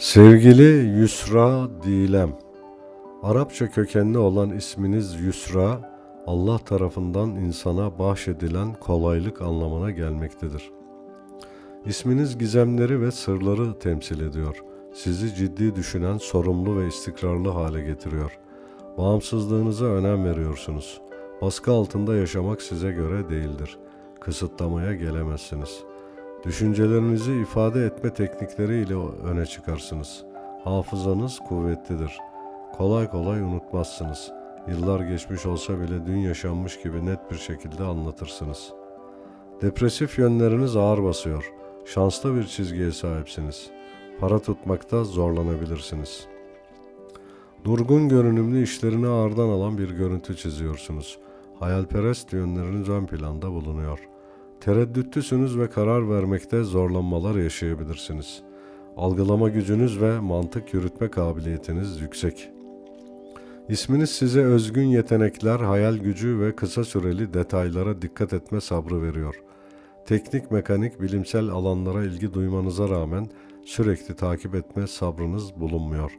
Sevgili Yusra Dilem, Arapça kökenli olan isminiz Yusra, Allah tarafından insana bahşedilen kolaylık anlamına gelmektedir. İsminiz gizemleri ve sırları temsil ediyor. Sizi ciddi düşünen, sorumlu ve istikrarlı hale getiriyor. Bağımsızlığınıza önem veriyorsunuz. Baskı altında yaşamak size göre değildir. Kısıtlamaya gelemezsiniz.'' Düşüncelerinizi ifade etme teknikleriyle öne çıkarsınız. Hafızanız kuvvetlidir. Kolay kolay unutmazsınız. Yıllar geçmiş olsa bile dün yaşanmış gibi net bir şekilde anlatırsınız. Depresif yönleriniz ağır basıyor. Şanslı bir çizgiye sahipsiniz. Para tutmakta zorlanabilirsiniz. Durgun görünümlü işlerini ağırdan alan bir görüntü çiziyorsunuz. Hayalperest yönleriniz ön planda bulunuyor. Tereddütlüsünüz ve karar vermekte zorlanmalar yaşayabilirsiniz. Algılama gücünüz ve mantık yürütme kabiliyetiniz yüksek. İsminiz size özgün yetenekler, hayal gücü ve kısa süreli detaylara dikkat etme sabrı veriyor. Teknik, mekanik, bilimsel alanlara ilgi duymanıza rağmen sürekli takip etme sabrınız bulunmuyor.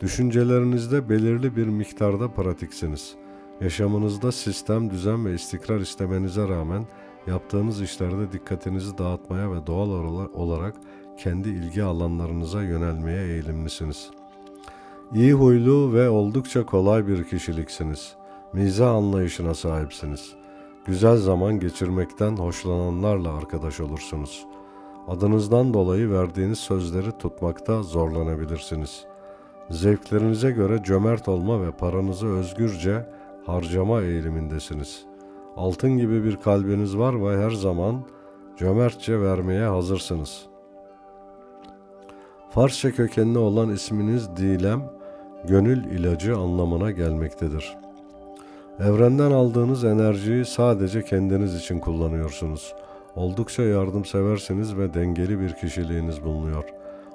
Düşüncelerinizde belirli bir miktarda pratiksiniz. Yaşamınızda sistem, düzen ve istikrar istemenize rağmen Yaptığınız işlerde dikkatinizi dağıtmaya ve doğal olarak kendi ilgi alanlarınıza yönelmeye eğilimlisiniz. İyi huylu ve oldukça kolay bir kişiliksiniz. Mizah anlayışına sahipsiniz. Güzel zaman geçirmekten hoşlananlarla arkadaş olursunuz. Adınızdan dolayı verdiğiniz sözleri tutmakta zorlanabilirsiniz. Zevklerinize göre cömert olma ve paranızı özgürce harcama eğilimindesiniz.'' Altın gibi bir kalbiniz var ve her zaman cömertçe vermeye hazırsınız. Farsça kökenli olan isminiz Dilem, gönül ilacı anlamına gelmektedir. Evrenden aldığınız enerjiyi sadece kendiniz için kullanıyorsunuz. Oldukça yardımseversiniz ve dengeli bir kişiliğiniz bulunuyor.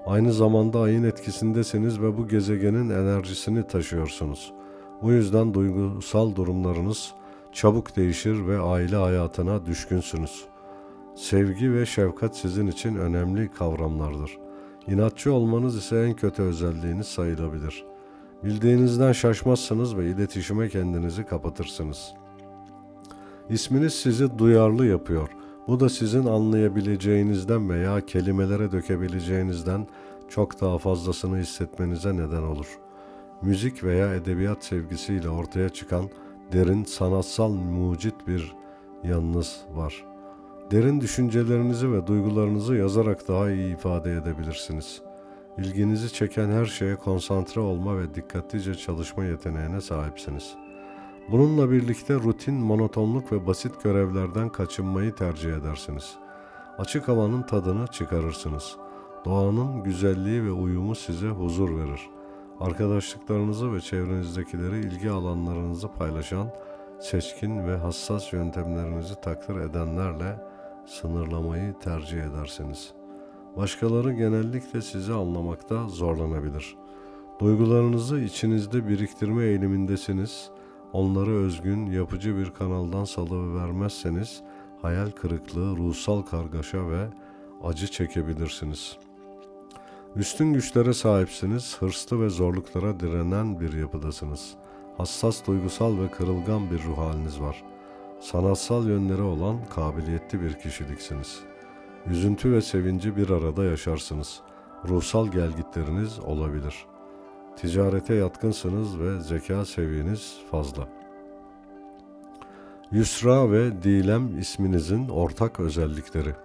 Aynı zamanda ayın etkisindesiniz ve bu gezegenin enerjisini taşıyorsunuz. Bu yüzden duygusal durumlarınız çabuk değişir ve aile hayatına düşkünsünüz. Sevgi ve şefkat sizin için önemli kavramlardır. İnatçı olmanız ise en kötü özelliğiniz sayılabilir. Bildiğinizden şaşmazsınız ve iletişime kendinizi kapatırsınız. İsminiz sizi duyarlı yapıyor. Bu da sizin anlayabileceğinizden veya kelimelere dökebileceğinizden çok daha fazlasını hissetmenize neden olur. Müzik veya edebiyat sevgisiyle ortaya çıkan derin sanatsal mucit bir yanınız var. Derin düşüncelerinizi ve duygularınızı yazarak daha iyi ifade edebilirsiniz. İlginizi çeken her şeye konsantre olma ve dikkatlice çalışma yeteneğine sahipsiniz. Bununla birlikte rutin, monotonluk ve basit görevlerden kaçınmayı tercih edersiniz. Açık havanın tadını çıkarırsınız. Doğanın güzelliği ve uyumu size huzur verir arkadaşlıklarınızı ve çevrenizdekileri ilgi alanlarınızı paylaşan, seçkin ve hassas yöntemlerinizi takdir edenlerle sınırlamayı tercih edersiniz. Başkaları genellikle sizi anlamakta zorlanabilir. Duygularınızı içinizde biriktirme eğilimindesiniz. Onları özgün, yapıcı bir kanaldan salıvermezseniz hayal kırıklığı, ruhsal kargaşa ve acı çekebilirsiniz.'' Üstün güçlere sahipsiniz, hırslı ve zorluklara direnen bir yapıdasınız. Hassas, duygusal ve kırılgan bir ruh haliniz var. Sanatsal yönleri olan kabiliyetli bir kişiliksiniz. Üzüntü ve sevinci bir arada yaşarsınız. Ruhsal gelgitleriniz olabilir. Ticarete yatkınsınız ve zeka seviyeniz fazla. Yusra ve Dilem isminizin ortak özellikleri.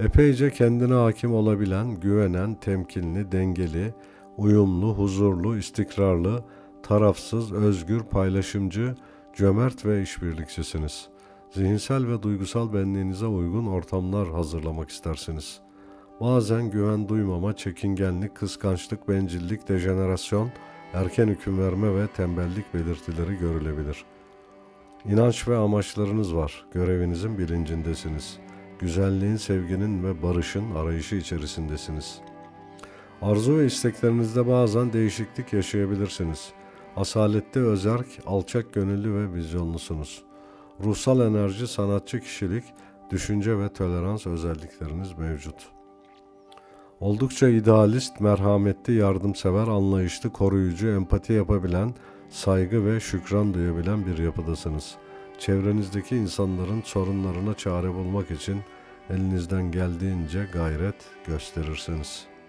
Epeyce kendine hakim olabilen, güvenen, temkinli, dengeli, uyumlu, huzurlu, istikrarlı, tarafsız, özgür, paylaşımcı, cömert ve işbirlikçisiniz. Zihinsel ve duygusal benliğinize uygun ortamlar hazırlamak istersiniz. Bazen güven duymama, çekingenlik, kıskançlık, bencillik, dejenerasyon, erken hüküm verme ve tembellik belirtileri görülebilir. İnanç ve amaçlarınız var. Görevinizin bilincindesiniz. Güzelliğin, sevginin ve barışın arayışı içerisindesiniz. Arzu ve isteklerinizde bazen değişiklik yaşayabilirsiniz. Asalette özerk, alçak gönüllü ve vizyonlusunuz. Ruhsal enerji, sanatçı kişilik, düşünce ve tolerans özellikleriniz mevcut. Oldukça idealist, merhametli, yardımsever, anlayışlı, koruyucu, empati yapabilen, saygı ve şükran duyabilen bir yapıdasınız. Çevrenizdeki insanların sorunlarına çare bulmak için elinizden geldiğince gayret gösterirsiniz.''